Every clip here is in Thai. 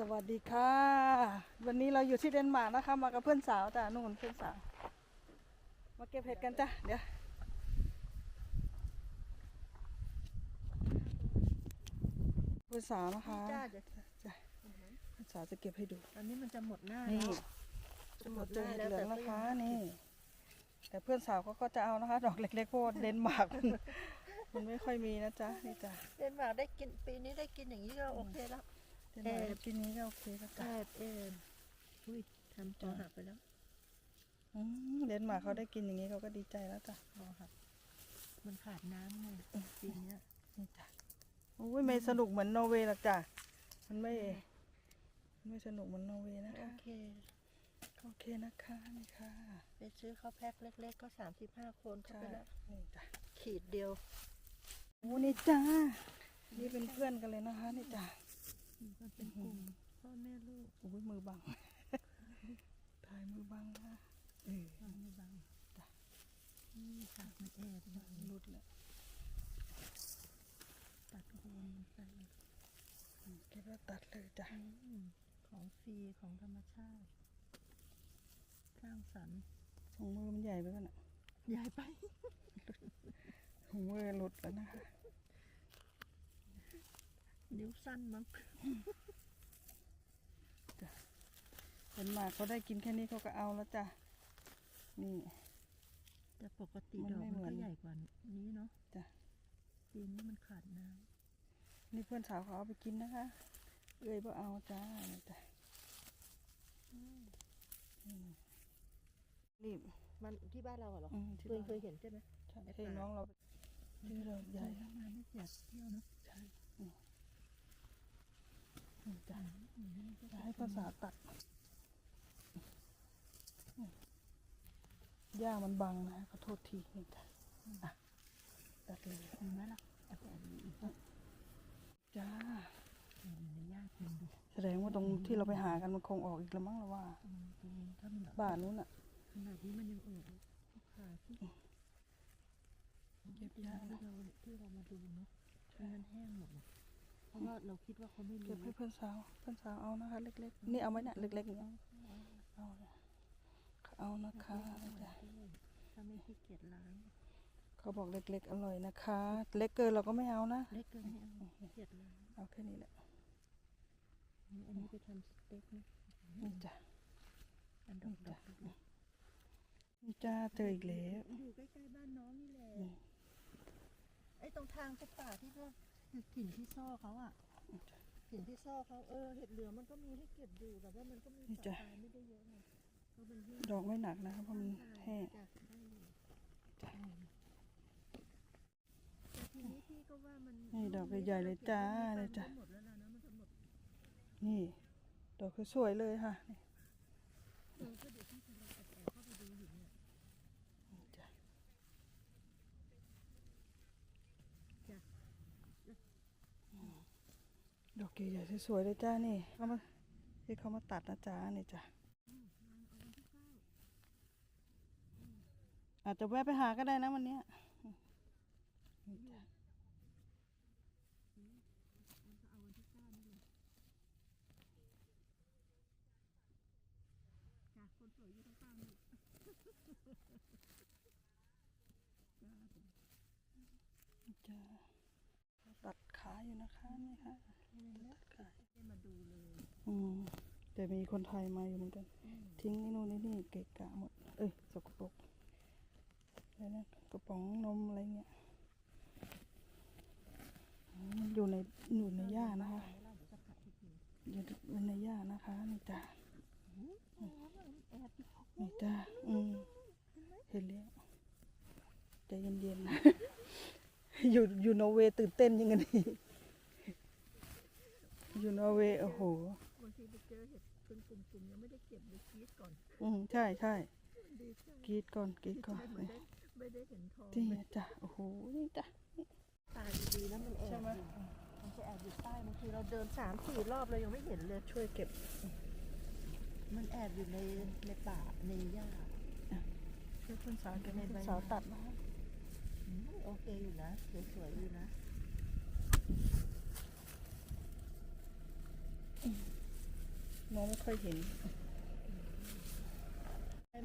สวัสดีค่ะ วันนี้เราอยู่ที่เดนมาร์กนะคะ มากับเพื่อนสาวจ้ะนู่นเพื่อนสาว มาเก็บเห็ดกันจ้ะเดี๋ยวเพื่อนสาวนะคะจ้าเดี๋ยวจ้ะเพื่อนสาวจะเก็บให้ดูตอนนี้มันจะหมดหน้านี่แล้วเราเจอเห็ดแล้วเหลืองแต่นะคะนี่แต่เพื่อนสาวเขาก็จะเอานะคะ ดอกเล็กๆเพราะว่าเดนมาร์กมันมันไม่ค่อยมีนะจ๊ะนี่จ้ะเดนมาร์กได้กินปีนี้ได้กินอย่างนี้ก็โอเคแล้ว เดนมาร์กปีนี้ก็โอเคแล้วแอจ้ะบเอ็นอุ้ยทำคอหักไปแล้วอืมเดนมาร์กเขาได้กินอย่างนี้เขาก็ดีใจแล้วจ้ะคอหักมันขาดน้ำไงปีเนี้ยนี่จ้ะโอ้ยไม่สนุกเหมือนนอร์เวย์หรอกจ้ะมันไม่มันไม่สนุกเหมือนนอร์เวย์นะโอคะเค โอเคนะคะนี่ค่ะไปซื้อข้าวแพ็คเล็กๆ ก็สามสิบห้าคนเข้าใช่ไปแล้วนี่จ้ะขีดเดียว โอ้นี่จ้านี่เป็นเพื่อนกันเลยนะคะนี่จ้ะ มันเป็นกลุ่มพ่อแม่ลูกโอ้ยมือบังถ่ายมือบังนะเออฟังไม่บังนี่ค่ะมันแอบบังรุดเลยตัดโคนมันไปอืมเก็บแล้วตัดเลยจ้ะอืมของฟรีของธรรมชาติ สร้างสรรค์ถุงมือมันใหญ่ไปกันอะใหญ่ไปถุงมือหลุดแล้วนะคะ นิ้วสั้นมั้งเดนมาร์กเขาได้กินแค่นี้เขาก็เอาแล้วจ้ะ นี่ แต่ปกติมันดอกไม่มันเหมือก็นใหญ่กว่านี้เนาะจ้ะปีนี้มันขาดน้นี่เพื่อนสาวเขาเอาไปกินนะคะ เอ้ยบ่เอาจ้านี่จ้ะอืมรีบำมันที่บ้านเราเหรออืมที่เคยบ้านเคยเห็นใช่ไหมใช่ในให้ป่าน้องเราชื่อเราใหญ่ทำงานไม่เสียเที่ยวเนาะใช่อืมนี่ จะให้ภาษาตัดหญ้ามันบังนะขอโทษทีนี่จ้ะตัดเลยเห็นไหมล่ะจ้าแสดงว่าตรงที่เราไปหากันมันคงออกอีกแล้วมั้งเราว่าบ้านนู้นอะขนาดนี้มันยังออกเลยลูกค้าที่เก็บยาที่เราที่เรามาดูเนาะมันแห้งหมดเลย ราะว่าเราคิดว่าเขาไม่เก็รู้บให้เพื่อนสาว เพื่อนสาวเอานะคะ เล็กๆ นี่เอาไหมเนี่ยเล็กๆเนี่ยเอาเนี่ยเอานะคะนี่จ้ะถ้าไม่ขี้เกียจล้างเขาบอกเล็กๆ อร่อยนะคะ เล็กเกินเราก็ไม่เอานะ เล็กเกินไม่เอาขี้เกียจล้างเอาแค่นี้แหละ อันนี้ไปทำสเต็กนะนี่จ้ะอันดอกดอกดอกนี่จ้าเจออีกแล้วอยู่ใกล้ๆบ้านน้องนี่แหละนี่ไอ้ตรงทางไปป่าที่ว่า ถิ่นที่ซ่อเขาอะถิ่นที่ซ่อเขาเออเห็ดเหลืองมันก็มีให้เก็บอยู่แต่ว่ามันก็มีสายตายไม่ได้เยอะไงเพราะมันแห้งดอกไม่หนักนะคะเพราะมันแห้งจ้ะได้อยู่อืมแต่ทีนี้พี่ก็ว่ามันนี่ดอกใหญ่ๆเลยจ้าเลเลยยจ้ะจ้ะ หมดแล้วนะมันจะหมดนี่ ดอกสวยๆเลยค่ะนี่ เออก็เดี๋ยวพี่จะลองแอบๆเข้าไปดูอยู่เนี่ย นี่จ้ะ จ้ะ ดอกใหญ่ๆสวยๆเลยจ้านี่เขามาที่เขามาตัดนะจ้านี่จ้ะอาจจะแวะไปหาก็ได้นะวันนี้นี่จ้ะจ้ะคนสวยอยู่ตรงกลางนี่จ้ะตัดขาอยู่นะคะนี่ค่ะ มาดูเลย อืมแต่มีคนไทยมาอยู่เหมือนกัน ทิ้งนี่นู่นนี่นี่เกะกะหมด เอ้ยสกปรกอะไรนะกระป๋องนมอะไรเงี้ยอืมมันอยู่ในอยู่ในหญ้านะคะอยู่ในหญ้านะคะนี่จ้านี่จ้าอืมเห็นแล้วใจเย็นๆนะอยู่อยู่นอร์เวย์ตื่นเต้นยังไงนี่ อยู่นอร์เวย์โอ้โหบางทีไปเจอเห็ดเป็นกลุ่มๆยังไม่ได้เก็บเลยกรีดก่อนอืมใช่ใช่ดีใจกรีดก่อนกรีดก่อนไม่นี่ได้ไม่ได้เห็นทองที่จ้ะโอ้โหนี่จ้ะตายดีๆแล้วมันแอบใช่ไหมอยู่มันจะแอบอยู่ใต้บางทีเราเดินสามสี่รอบเรายังไม่เห็นเลยช่วยเก็บ มันแอบอยู่ในในป่าในหญ้าช่วยเพื่อนสาวเก็บในให้ใบเพื่อนสาวตัดนะคะอืมโอเคอยู่นะสวยๆอยู่นะ มองไม่ค่อยเห็น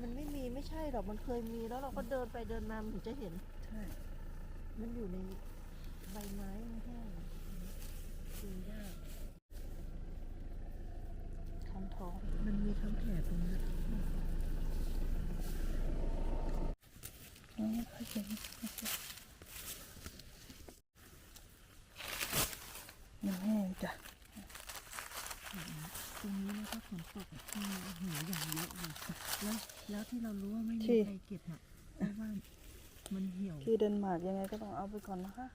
มันไม่มีไม่ใช่หรอกมันเคยมีแล้วเราก็เดินไปเดินมามันถึงจะเห็น ใช่ มันอยู่ในใบไม้มันแห้งดูยากคันทองมันมีทั้งแถบตรงนี้มองไม่ค่อยเห็นมันแห้งจ้ะตรงนี้นะ ถ้าฝนตกมีหัวอย่างเยอะเลยแล้วแล้วที่เรารู้ว่าไม่มีที่ใครเก็บอะเพราะว่ามันเหี่ยวที่เดนมาร์กยังไงก็ต้องเอาไปก่อนนะคะ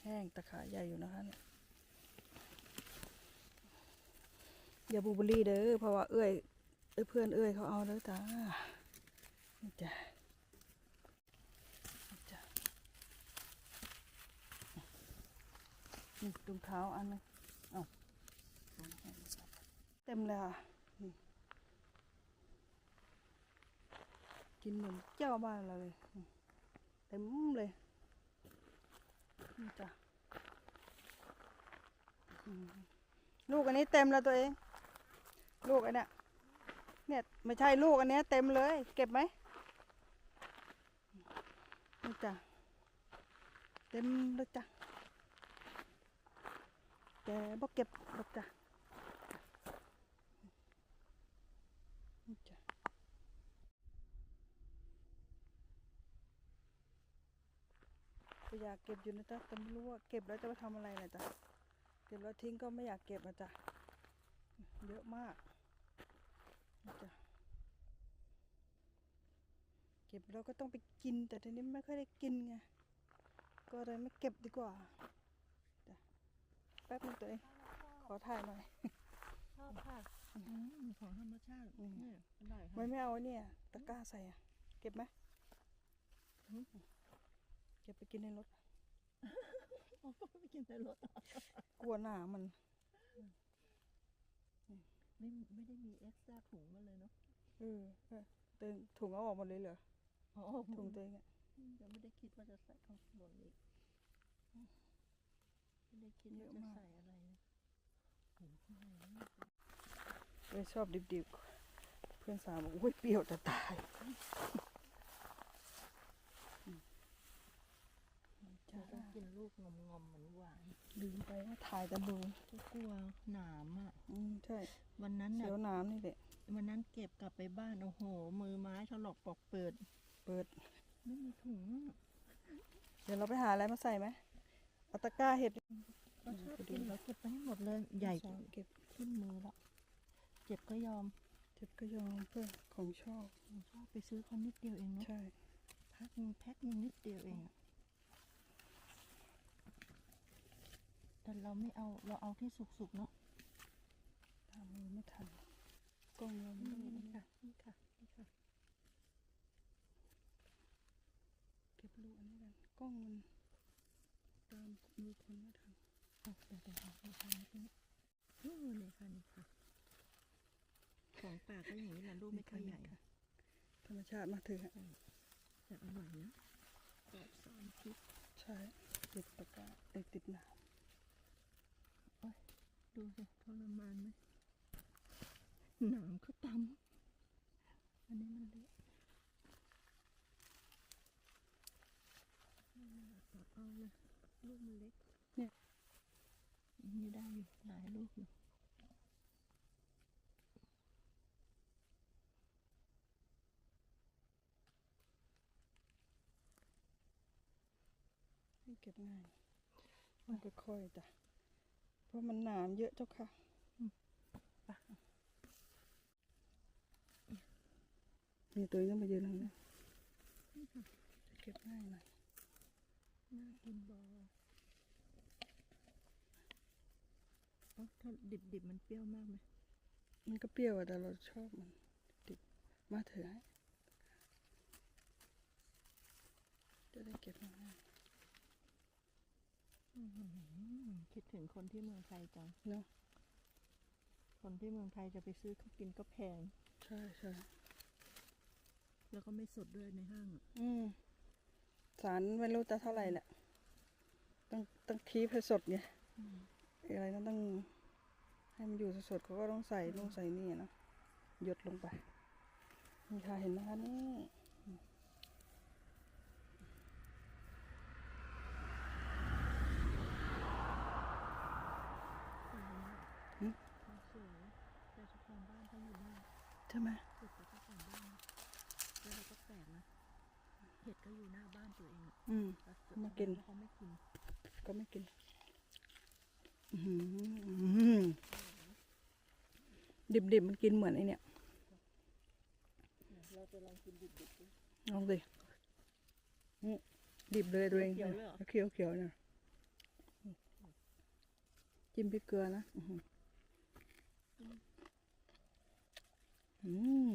แห้งตะขาใหญ่อยู่นะคะเนี่ยอย่าบูเบอรี่เด้อเพราะว่าเอื้อยเอ้ยเพื่อนเอื้อยเขาเอาเด้อจ้านี่จ้ะนี่จ้ะ นี่ถุงเท้าอันนึงเอาเต็มเลยค่ะนี่กินเหมือนเจ้าบ้านเราเลยเต็มเลยนี่จ้ะลูกอันนี้เต็มแล้วตัวเอง ลูกอันเนี้ยเนี่ยไม่ใช่ลูกอันเนี้ยเต็มเลย เก็บไหมนี่จ้ะเต็มเลยจ้ะ แต่บ่เก็บหรอกจ้ะจ้ะก็อยากเก็บอยู่นะจ๊ะแต่ไม่รู้ว่าเก็บแล้วจะไปทำอะไรนะจ๊ะเก็บแล้วทิ้งก็ไม่อยากเก็บนะจ๊ะเยอะมากจ๊ะเก็บแล้วก็ต้องไปกินแต่ทีนี้ไม่ค่อยได้กินไงก็เลยไม่เก็บดีกว่า แป๊บนึงตัวเองขอถ่ายหน่อย ชอบค่ะอืมของธรรมชาติอืมเนี่ยอร่อยไม่ค่ะไม่เอาเนี่ย ตะกร้าใส่อะเก็บไหมอืมเก็บไปกินในรถเอาก็ไม่กินในรถอะกลัวหนามัน ไม่ไม่ได้มีเอ็กซ์ตร้าถุงมาเลยเนาะเออเออเติมถุงเอาออกหมดเลยเหรอ อ๋อถุงตัวเองอะ ยังไม่ได้คิดว่าจะใส่ข้างบนอีก ไม่ได้คิดว่าจะใส่อะไรนะโอ้โหข้างในนี่เอ้ยชอบดิบๆ เพื่อนสาวบอกโอ้ยเปรี้ยวจะตายอืมเธอต้องกินลูกงอมๆเหมือนหวานลืมไปว่าถ่ายกันดูก็กลัวหนามอะ อืมใช่ วันนั้นเสีน่ะยวน้ำนี่แหละ วันนั้นเก็บกลับไปบ้าน โอ้โห มือไม้ถลอกปอกเปิด เปิด ไม่มีถุงอะเดี๋ยวเราไปหาอะไรมาใส่ไหม เอาตะกร้าเห็ดเราชอบกินเราเก็บไปให้หมดเลยใหญ่สองเก็บขึ้นมือละเจ็บก็ยอมเจ็บก็ยอมเพื่อของชอบชอบไปซื้อเขานิดเดียวเองเนาะใช่แพ็คนึงแพ็คนึงนิดเดียวเองอะแต่เราไม่เอาเราเอาที่สุกๆเนาะตามมือไม่ทันกล้องเราไม่นี่ได้ค่ะนี่ค่ะนี่ค่ะเก็บลูกอันนี้กันกล้องมัน ตามมือคนไม่ทันเอาเดี๋ยวเดี๋ยวเอาเอาเอานิดนึงโอ้นี่ค่ะนี่ค่ะ ของป่าก็อย่างนี้แหละลูกไม่ค่อยใหญ่ธรรมชาติมาเถือะแต่อร่อยนะปลอดสารพิษใช่ติดตะกร้าเอ้ยติดหนามดูสิทรมานไหมหนามเขาตำอันนี้มันเละเอาเลย ลูกมันเล็ก เนี่ยนี่ได้อยู่หลายลูกอยู่ให้เก็บง่าย มันก็ค่อยๆจ้ะ เพราะมันหนามเยอะเจ้าค่ะนี่ตัวนี้ต้องมายืนทางนี้จะเก็บง่ายหน่อย น่ากินบอเอ้าถ้าดิบดิบๆมันเปรี้ยวมากไหมมันก็เปรี้ยวอะแต่เราชอบมันดิบมาเถอะให้จะได้เก็บง่ายอื้อหือคิดถึงคนที่เมืองไทยจังๆเนาะคนที่เมืองไทยจะไปซื้อเขากินก็แพง ใช่ใช่แล้วก็ไม่สดด้วยในห้างอะอืม สารไม่รู้จะเท่าไหร่แหละ ต้องต้องคีบให้สดไงอะไรนั้นต้อง ให้มันอยู่สดๆเขาก็ต้องใส่นู่นใส่นี่อะเนาะหยดลงไปนี่ค่ะเห็นไหมคะนี่สวยแต่เจ้าของบ้านเขาอยู่นี่ใช่ไหม ห็ดก็อยู่หน้าบ้านตัวเองอะอืมแต่มากินเขาไม่กิน ก็ไม่กินอื้อหืออื้อหือดิบๆมันกินเหมือนไอเนี่ยเราจะลองกินดิบๆดูลองดิอืมดิบเลยตัวเองเขียวๆเลยเหรอเขียวเขียวๆนะจิ้มพริกเกลือนะอื้อหืออืม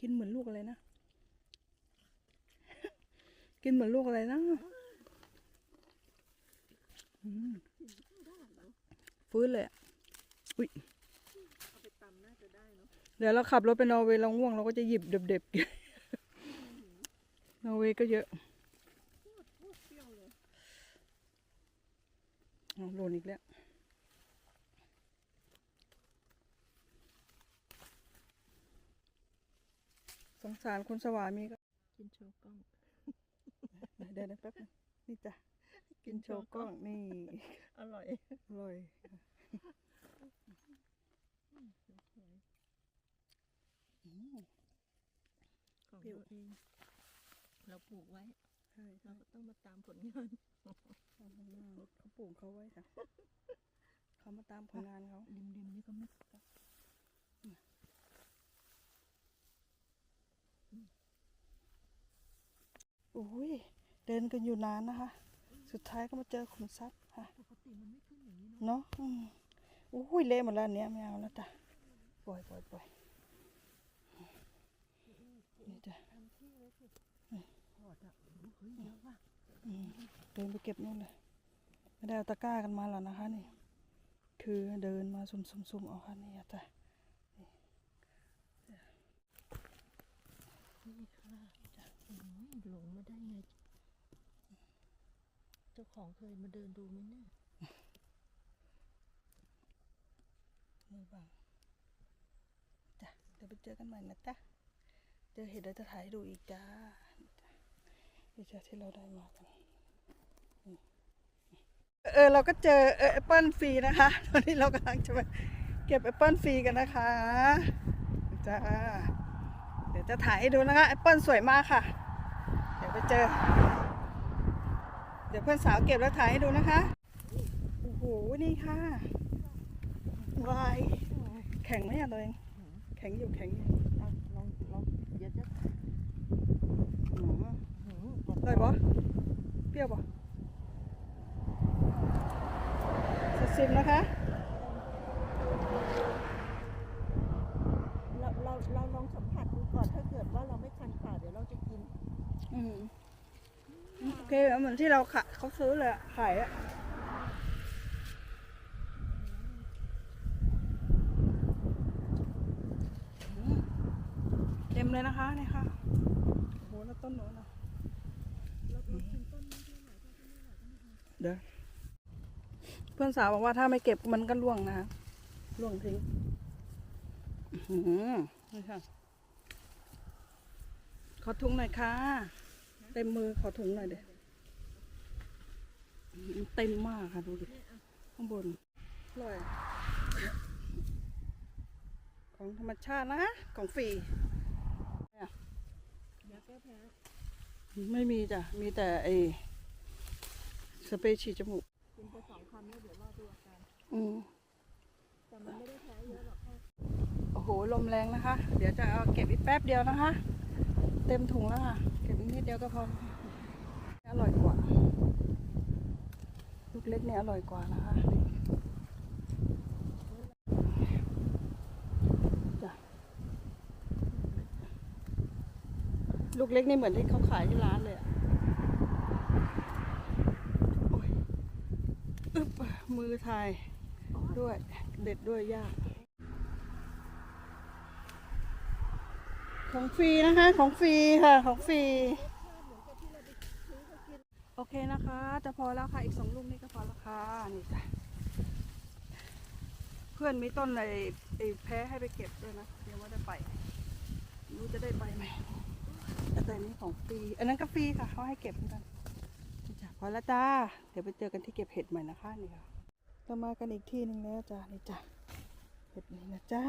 กินเหมือนลูกอะไรนะ กินเหมือนลูกอะไรนะฟื้นเลยอะอุ้ยเเ,เดี๋ยวเราขับรถไปนอร์เวย์เราง่วงเราก็จะหยิบเด็บๆกินนอร์เวย์ก็เยอะพูดพูดเปรี้ยวเลยเอาโดนอีกแล้วสงสารคนสวามีก็กินโชว์กล้อง เดี๋ยวเดี๋ยวแป๊บนึงนี่จ้ะกินโชว์กล้องนี่ อร่อยอร่อยสวยอืมของเปรี้ยวเราเอง เราปลูกไว้ ใช่เราก็ต้องมาตามผลงานเอาข้างหน้ารถเขาปลูกเขาไว้ค่ะเขามาตามผลงานเขาริมริมๆนี่ก็ไม่โอ้ย เดินกันอยู่นานนะคะ สุดท้ายก็มาเจอขุมทรัพย์ค่ะปกติมันไม่ขึ้นอย่างนี้เนาะเนาะอืมอุ้ยเละหมดแล้วอันเนี้ยไม่เอาแล้วจ้ะปล่อยปล่อยปล่อยนี่จ้ะทำที่ไว้สิถอดอะโอ้โหเฮ้ยเยอะว่ะอืมเดินไปเก็บนู่นเลยไม่ได้เอาตะกร้ากันมาหรอกนะคะนี่ คือเดินมาซุ่มๆๆเอาค่ะนี่จ้ะ นี่ค่ะอืมหลงมาได้ไง เจ้าของเคยมาเดินดูไหมเนี่ยมือบังจ้ะเดี๋ยวไปเจอกันใหม่นะจ๊ะเจอเห็ดเดี๋ยวจะถ่ายดูอีกจ้านี่จ้ะที่เราได้มากันเออเราก็เจอเออแอปเปิลฟรีนะคะ ตอนนี้เรากำลังจะไปเก็บแอปเปิลฟรีกันนะคะจ้าเดี๋ยวจะถ่ายให้ดูนะคะแอปเปิลสวยมากค่ะ เดี๋ยวไปเจอ ดี๋ยวเพื่อนสาวเก็บแล้วถ่ายให้ดูนะคะ โอ้โห นี่ค่ะวายแข็งไหมอะตัวเอง แข็งอยู่แข็งอยู่เอาลองลองเดี๋ยวจะอืมหืมอร่อยปะเปรี้ยวปะสิบๆนะคะ เราเราเราลองสัมผัสดูก่อนถ้าเกิดว่าเราไม่คันปากเดี๋ยวเราจะกิน อืมโอ เคเหมือนที่เราขะเขาซื้อเลยขายอะเต็มเลยนะคะนี่ค่ะโอ้โหแล้วต้นโน้นอะเราเรากินต้อเดี๋ยวเพื่อนสาวบอกว่าถ้าไม่เก็บมันก็ร่วงนะคะร่วงทิ้งอื้อหือนี่ค่ะขอถุงหน่อยค่ะ เต็มมือขอถุงหน่อยเดี๋ยว เต็มมากค่ะดูดิข้างบนอร่อยของธรรมชาตินะของฟรียาแก้แพ้ไม่มีจ้ะ มีแต่ไอสเปรย์ฉีดจมูกกินไปสองคำแล้วเดี๋ยวรอดูอาการอืมแต่มันไม่ได้แพ้เยอะหรอกแค่โอ้โห ลมแรงนะคะ เดี๋ยวจะเอาเก็บอีกแป๊บเดียวนะคะ เต็มถุงแล้วค่ะ เก็บอีกนิดเดียวก็พอ อร่อยกว่า ลูกเล็กเนี่ยอร่อยกว่านะคะลูกเล็กนี่เหมือนที่เขาขายที่ร้านเลยอะโอ้ยอึบมือถ่ายด้วย เด็ดด้วยยาก ของฟรีนะคะ ของฟรีค่ะ ของฟรี โอเคนะคะ จะพอแล้วค่ะ อีกสองลูกนี่ก็พอแล้วค่ะ นี่จ้ะ เพื่อนมีต้นอ้ไอ้แพ้ให้ไปเก็บด้วยนะยังไม่ได้ไป รู้จะได้ไปไหม แต่อันนี้ของฟรี อันนั้นก็ฟรีค่ะ เขาให้เก็บเหมือนกันนี่จ้ะพอแล้วจ้า เดี๋ยวไปเจอกันที่เก็บเห็ดใหม่นะคะนี่ค่ะ เรามากันอีกที่หนึ่งแล้วจ้านี่จ้ะ เห็ดนี่นะจ้า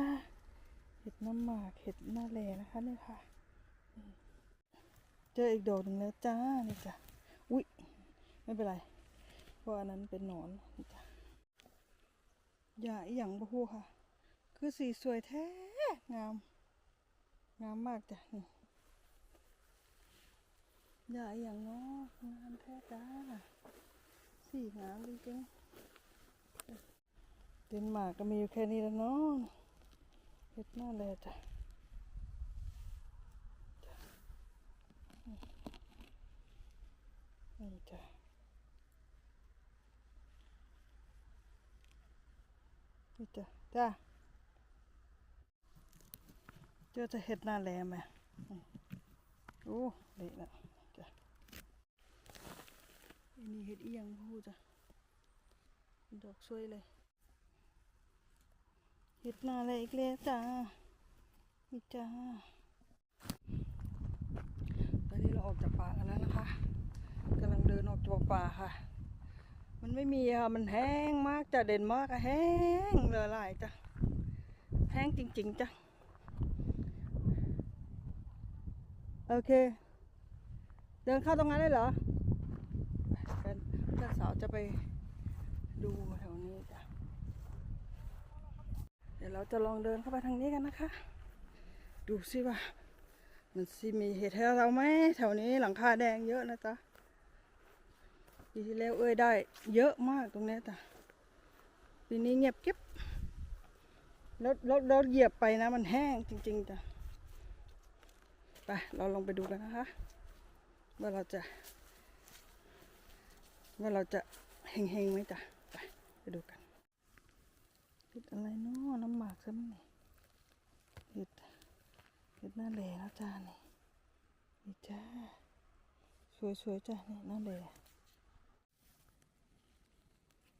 เห็ดน้ำหมากเห็ดหน้าแลนะคะนี่ค่ะ เจออีกดอกหนึ่งแล้วจ้านี่จ้ะ อุ๊ยไม่เป็นไรเพราะอันนั้นเป็นหนอนจ้ะอย่าอีหยังบ่ฮู้ค่ะ คือสีสวยแท้งาม งามมากจ้ะนี่อย่าอีหยังเนาะงามแท้จ้าสีงามจริงๆเดนมาร์กก็มีอยู่แค่นี้แล้วเนาะเฮ็ดหน้าเลจ้ะ นี่จ้ะนี่จ้ะจ้าเจอจะเห็ดหน้าแหลมไหมอืมโอ้เละแล้วจ้ะอันนี้เห็ดเอียงพูจ้ะดอกสวยเลยเห็ดหน้าแหลอีกแล้วจ้านี่จ้าตอนนี้เราออกจากป่ากันแล้วนะคะ ป่าค่ะ มันไม่มีค่ะ มันแห้งมากจ้ะเด่นมากอะแห้งเหลือหลายจ้ะ แห้งจริง ๆจ้ะ โอเค เดินเข้าตรงนั้นได้เหรอเพื่อนเพื่อนสาวจะไปดูแถวนี้จ้ะ เดี๋ยวเราจะลองเดินเข้าไปทางนี้กันนะคะ ดูสิว่า มันสิมีเห็ดให้เราไหมแถวนี้หลังคาแดงเยอะนะจ๊ะ ปีที่แล้วเอ้ยได้เยอะมากตรงนี้ยจ้ะปีนี้เงียบเกิ๊บรถรถรถเหยียบไปนะ มันแห้งจริง ๆจ้ะไปเราลองไปดูกันนะคะว่าเราจะ ว่าเราจะเฮงๆไหมจ้ะไปไปดูกันเห็ดอะไรเนาะน้ำหมากซะมั้งนี่เห็ดเห็ดหน้าแหล่แล้วจ้านี่นี่จ้าสวยๆจ้ะนี่หน้าแหล่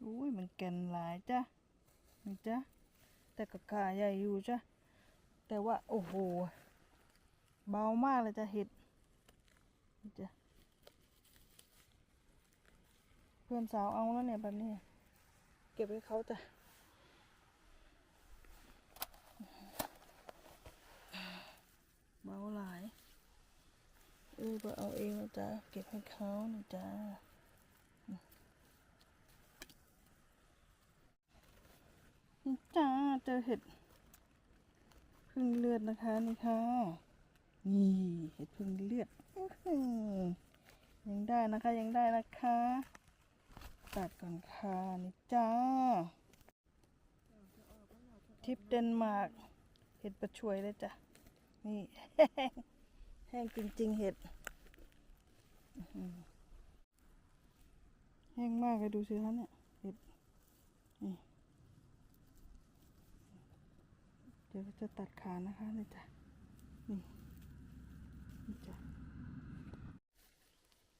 อุ้ยมันแก่นหลายจ้ะนี่จ้ะแต่กระกาใหญ่อยู่จ้ะแต่ว่าโอ้โหเบามากเลยจ้ะเห็ดนี่จ้ะเพื่อนสาวเอาแล้วเนี่ยแบบนี้ เก็บให้เขาจ้ะเบาหลายเออไปเอาเองนะจ๊ะเก็บให้เขานี่จ้า นี่จ้าเจ อเห็ดพึ่งเลือดนะคะนี่ค่ะ นี่เห็ดพึ่งเลือดยังได้นะคะยังได้นะคะตัดก่อนค่ะนี่จ้าทิปเดนมาร์กเห็ดประช่วยเลยจ้ะนี่แห้งจริง ๆ เห็ดแห้งมากเลยดูสิคะเนี่ยเห็ดนี่ เดี๋ยวจะตัดขานะคะนี่จ้ะนี่นี่จ้ะ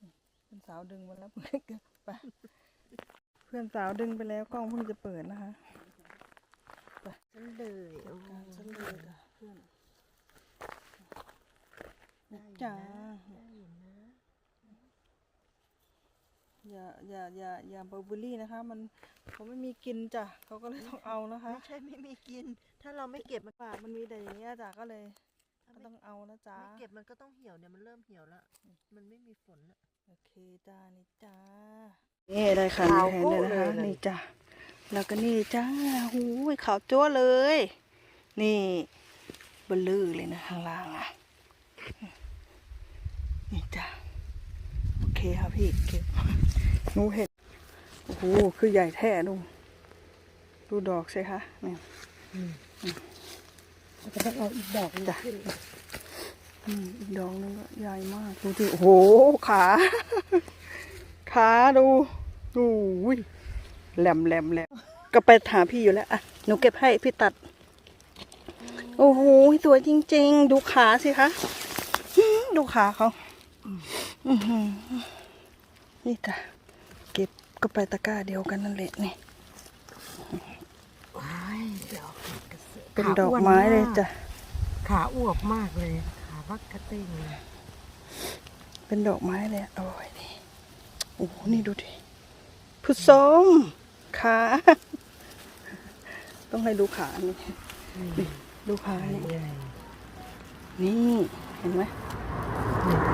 นี่เพื่อนสาวดึงไปแล้วไปเพื่อนสาวดึงไปแล้วกล้องเพิ่งจะเปิดนะคะฉันเลยจัดการฉันเลยจ้ะเพื่อนได้นี่อยู่จ้านะได้อยู่นะอย่าอย่าอย่าอย่าเบอร์เบอรี่นะคะ มัน เขาไม่มีกินจ้ะเขาก็เลยต้องเอานะคะ ไม่ใช่ไม่มีกิน ถ้าเราไม่เก็บมันปากมันมีแต่อย่างเงี้ยจ้ะก็เลยถ้าก็ไม่ต้องเอานะจ๊ะไม่เก็บมันก็ต้องเหี่ยวเนี่ยมันเริ่มเหี่ยวแล้วมันไม่มีฝนแล้วโอเคจ้านี่จ้านี่ได้ค่ะขาวแทนเลยนะโป๊ะคะเลยนี่จ้าแล้วก็นี่จ้าหูยขาวจั๊วเลย นี่เบลลือเลยนะข้างล่างอะนี่จ้าโอเคค่ะพี่เก็บหนูเห็ด โอ้โห คือใหญ่แท้ดูดูดอกสิคะเนี่ยก็ต้องเอาอีกดอกจ้ะอืมอีกดอกนึงก็ใหญ่มาก ดูสิโอ้โห ขา ขาดูดูอุ้ยแหลมแหลมแหลมก็ไปถามพี่อยู่แล้วอะหนูเก็บให้พี่ตัด โอ้โห สวยจริง ๆ ดูขาสิคะอื้อดูขาเขาอื้อหือนี่จ้ะเก็บก็ไปตะกร้าเดียวกันนั่นแหละนี่ว้ายดอกกระสือเป็นขาดอกวนไม้เลยากจ้ะขาอวบมากเลยขาบักกระเต้งเลยเป็นดอกไม้เลยอะโอ้ยนี่โอ้โหนี่ดูดิพุทส้มขาต้องให้ดูขานี่นี่ดูขานี่ใหญ่นี่เห็นไหม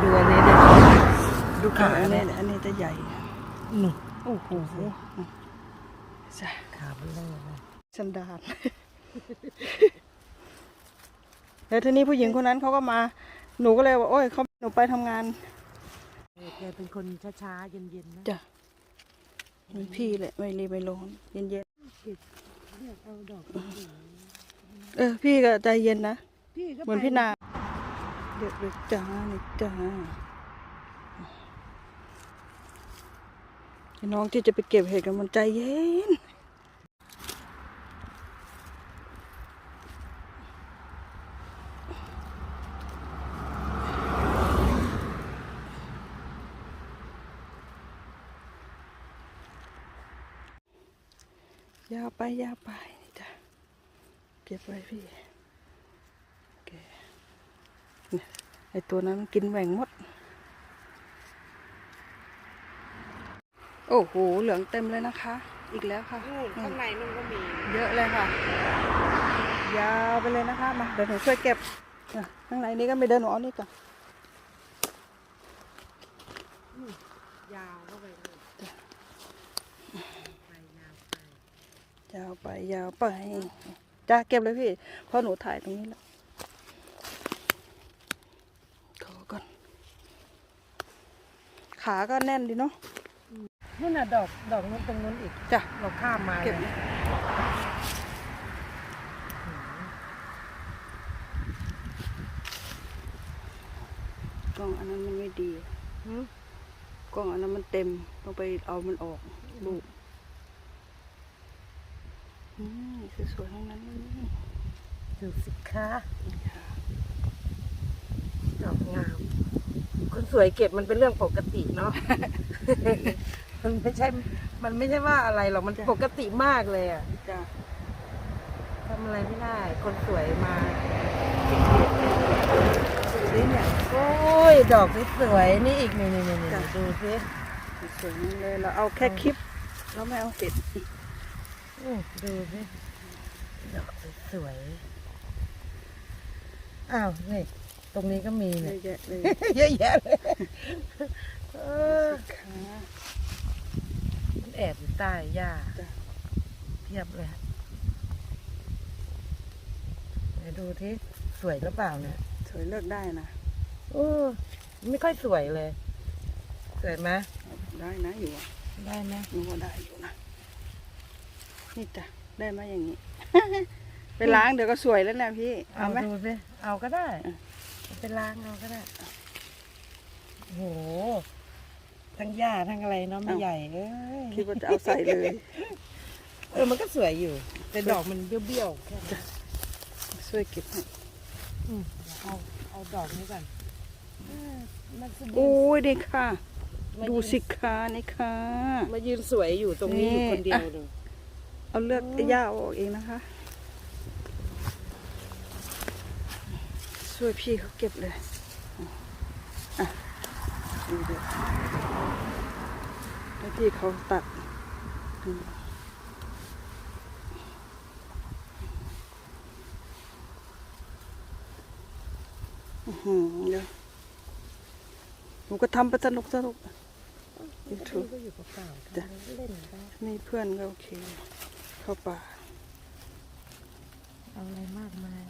ดูอันนี้ดิดูขาอันเนี่นี้ยอันนี้จะใหญ่นี่ โอ้โหจ้ะขาเบลอเลยสันดานแล้วทีนี้ผู้หญิงคนนั้นเขาก็มา หนูก็เลยว่าโอ้ยเขาหนูไปทำงานแกเป็นคนช้าๆเย็นๆนะจ้ะเหมือนพี่แหละไม่รีบไม่ร้อนเย็นเก็บเรียกเอาดอกเหลืองๆเออ พี่ก็ใจเย็นนะพี่ก็เหมือนไปพี่นาเด็กเด็กจ้า นี่จ้าไอ้น้องที่จะไปเก็บเห็ดกันมันใจเย็นยาวไปยาวไปนี่จ้ะเก็บไว้พี่โอเคเนี่ยไอตัวนั้นมันกินแหว่งหมด โอ้โห เหลืองเต็มเลยนะคะ อีกแล้วค่ะนู่นข้างในนู่นก็มี เยอะเลยค่ะ ยาวไปเลยนะคะ มา เดี๋ยวหนูช่วยเก็บอะข้างในนี้ก็ไม่เดินหนูเอานี่ก่อนยาวเข้าไปเลยไปยาวไปยาวไป ยาวไป จ้าเก็บเลยพี่ เพราะหนูถ่ายตรงนี้แล้วขอก่อน ขาก็แน่นดีเนาะ นู่นน่ะดอกดอกนู้นตรงนู้นอีกจ้ะ เราข้ามมาเก็บเลเลยยกล้องอันนั้นมันไม่ดี หืมกล้องอันนั้นมันเต็ม ต้องไปเอามันออกลูกอืมสวยๆทั้งนั้นเลยดูสิคะดอกงาม คนสวยเก็บมันเป็นเรื่องปกติเนาะ มันไม่ใช่ มันไม่ใช่ว่าอะไรหรอก มันปกติมากเลยอะจ้ะทำอะไรไม่ได้ คนสวยมานี่เนี่ย โอ้ย ดอกนี่สวยนี่อีกนี่นี่นี่นี่จ้ะ ดูสิสวยนั่นเลยเราเอาแค่คลิปเราไม่เอาเห็ดอื้อดูสิดอกสวยๆอ้าวนี่ตรงนี้ก็มีเยเนี่ย อะแยะเลยเยอะแยะเลยเออขามัน แอบอยู่ใต้หญ้าจ้ะ เพียบเลยไหนดูที่สวยหรือเปล่าเนี่ยสวยเลือกได้นะโอ้ไม่ค่อยสวยเลย สวยไหมได้นะอยู่อะได้ไหมหนูว่าได้อยู่นะนี่จ้ะได้ไหมอย่างนี้ ไปล้างเดี๋ยวก็สวยแล้วนะพี่เอาไหม ดูสิเอาก็ได้อะเอาไปล้างเอาก็ได้โอ้โห ทั้งหญ้าทั้งอะไรเนาะไม่ใหญ่เอ้ยคิดว่าจะเอาใส่เลย เออมันก็สวยอยู่ แต่ดอกมันเบี้ยวๆแค่นั้นช่วยเก็บให้อืมเอาเอาดอกนี้ก่อนเออมันสโอ้ยนี่ค่ะ มาดูยืนสิค่ะนี่ค่ะ มายืนสวยอยู่ตรงนี้นี่อยู่คนเดียวอะเลยเอาเลือกโอ้หญ้าออกเองนะคะ ช่วยพี่เขาเก็บเลย อะดูดิ พี่เขาตัดอื้อหือเดี๋ยวหนูก็ทำไปสนุกสนุกนี่ YouTube ก็อยู่เปล่าๆจ้ะทำเล่นได้นี่เพื่อนก็โอเค เข้าป่า เอาอะไรมากมาย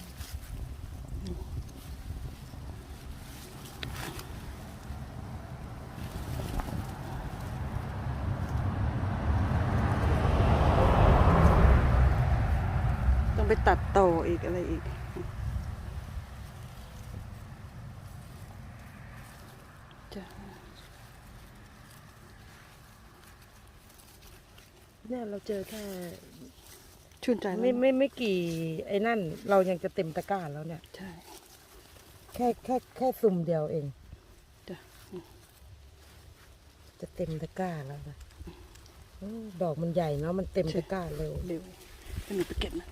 ต้องไปตัดต่ออีกอะไรอีกจ้ะเนี่ยเราเจอแค่ชื่นใจไม่แล้วไม่ไม่กี่ ไอ้นั่น เรายังจะเต็มตะกร้าแล้วเนี่ย ใช่ แค่แค่แค่ซุ่มเดียวเองจ้ะจะเต็มตะกร้าแล้วนะโอ้ดอกมันใหญ่เนาะมันเต็มตะกร้าเร็วเร็วให้หนูไปเก็บนะ